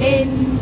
ผ่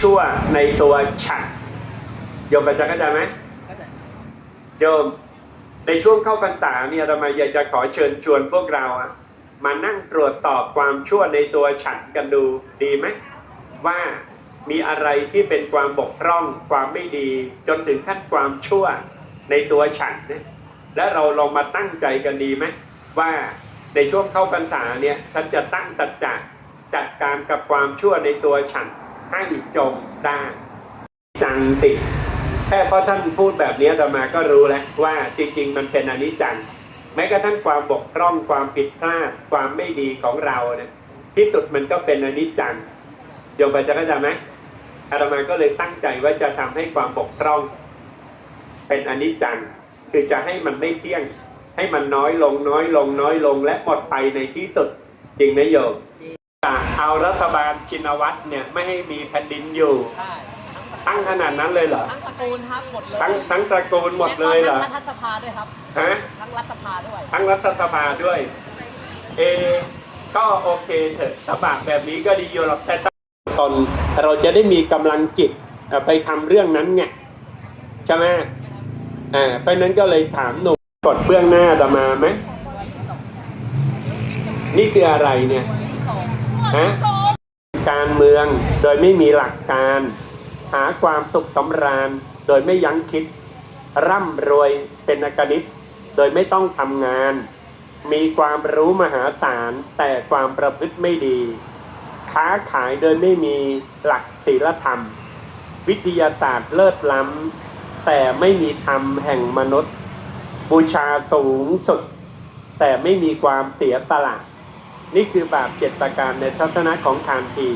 ชั่วในตัวฉันโยมเข้าใจเข้าใจไหมโยมในช่วงเข้าพรรษาเนี่ยเรามาอยากจะขอเชิญชวนพวกเราอะมานั่งตรวจสอบความชั่วในตัวฉันกันดูดีไหมว่ามีอะไรที่เป็นความบกพร่องความไม่ดี จนถึงขั้นความชั่วในตัวฉันเนี่ยและเราลองมาตั้งใจกันดีไหมว่าในช่วงเข้าพรรษาเนี่ยฉันจะตั้งสัจจะจัดการกับความชั่วในตัวฉัน ให้จงได้จังสิ แค่เพราะท่านพูดแบบนี้อาตมาก็รู้แล้วว่าจริง ๆ มันเป็นอนิจจัง แม้กระทั่งความบกพร่องความผิดพลาดความไม่ดีของเราเนี่ยที่สุดมันก็เป็นอนิจจังโยมไปจะเข้าใจไหมอาตมาก็เลยตั้งใจว่าจะทำให้ความบกพร่อง เป็นอนิจจังคือจะให้มันไม่เที่ยง ให้มันน้อยลงน้อยลงน้อยลงและหมดไปในที่สุดจริงไหมโยม เอารัฐบาลชินวัตรเนี่ยไม่ให้มีแผ่นดินอยู่ ใช่ตั้งขนาดนั้นเลยเหรอ ทั้งตระกูลครับหมดเลยทั้งทั้งตระกูลหมดเลยเหรอและก็ทั้งรัฐสภาด้วยครับ ฮะ ทั้งรัฐสภาด้วย ทั้งรัฐสภาด้วย เอ ก็โอเคเถอะตบะแบบนี้ก็ดีอยู่หรอกแต่ตอนเราจะได้มีกำลังจิตเอ่อไปทำเรื่องนั้นไงใช่ไหมอ่าเพราะฉะนั้นก็เลยถามหนุ่มกดเบื้องหน้าดมาไหมนี่คืออะไรเนี่ย ฮะการเมืองโดยไม่มีหลักการ หาความสุขสำราญ โดยไม่ยั้งคิด ร่ำรวยเป็นอกนิตโดยไม่ต้องทำงาน มีความรู้มหาศาลแต่ความประพฤติไม่ดี ค้าขายโดยไม่มีหลักศีลธรรม วิทยาศาสตร์เลิศล้ำ แต่ไม่มีธรรมแห่งมนุษย์ บูชาสูงสุด แต่ไม่มีความเสียสละ นี่คือบาปเจ็ดประการในทัศนะของคางที